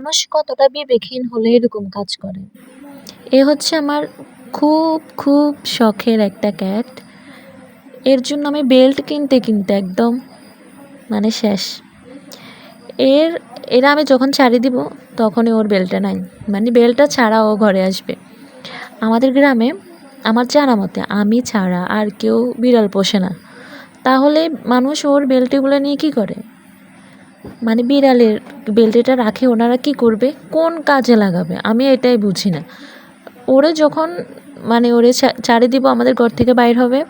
মানুষ কতটা বিবেকহীন হলে এরকম কাজ করে। এ হচ্ছে আমার খুব খুব শখের একটা ক্যাট এর জন্য আমি বেল্ট কিনতে কিনতে একদম মানে শেষ। এর, এরা আমি যখন ছাড়ি দিব, তখনই ওর বেলটা নাই। মানে বেলটা ছাড়া ও ঘরে আসবে। আমাদের গ্রামে, আমার জানা মতে, আমি ছাড়া আর কেউ বিড়াল পোষে না। তাহলে মানুষ ওর বেল্টিগুলো নিয়ে কি করে? মানে বিড়ালের বেল্টিটা রাখে, ওনারা কি করবে? কোন কাজে লাগাবে? আমি এটাই বুঝি না। ওরে যখন মানে ওরে ছাড়ি দিব আমাদের ঘর থেকে বাইর হবে,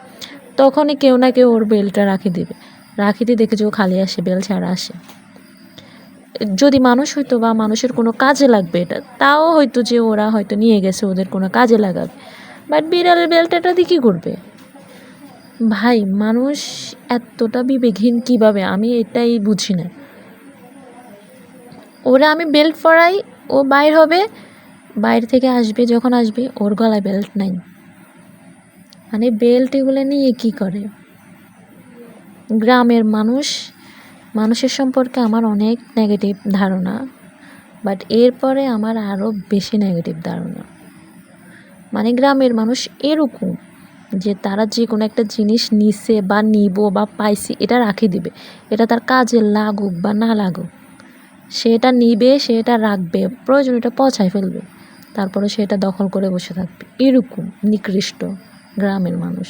তখনই কেউ না কেউ ওর বেলটা রাখি দিবে। রাখি দিয়ে দেখে যে ও খালি আসে বেল ছাড়া আসে। যদি মানুষ হইতো বা মানুষের কোনো কাজে লাগবে এটা, তাও হয়তো যে ওরা হয়তো নিয়ে গেছে, ওদের কোনো কাজে লাগাবে। বাট বিড়ালের বেলটাটা দিয়ে কী করবে? ভাই, মানুষ এতটা বিবেকহীন কীভাবে? আমি এটাই বুঝি না। ওরা আমি বেল্ট পরাই, ও বাইর হবে, বাইরে থেকে আসবে, যখন আসবে, ওর গলায় বেল্ট নাই। মানে বেল্ট এগুলো নিয়ে কী করে? গ্রামের মানুষ, মানুষের সম্পর্কে আমার অনেক নেগেটিভ ধারণা বাট এরপরে আমার আরও বেশি নেগেটিভ ধারণা। মানে গ্রামের মানুষ এরকম, যে তারা যে কোনো একটা জিনিস নিছে বা নিব বা পাইছি, এটা রাখি দিবে। এটা তার কাজে লাগুক বা না লাগুক। সে এটা নিবে, সেটা রাখবে প্রয়োজন এটা পচায় ফেলবে। তারপরে সেটা দখল করে বসে থাকবে। এরকম নিকৃষ্ট গ্রামের মানুষ।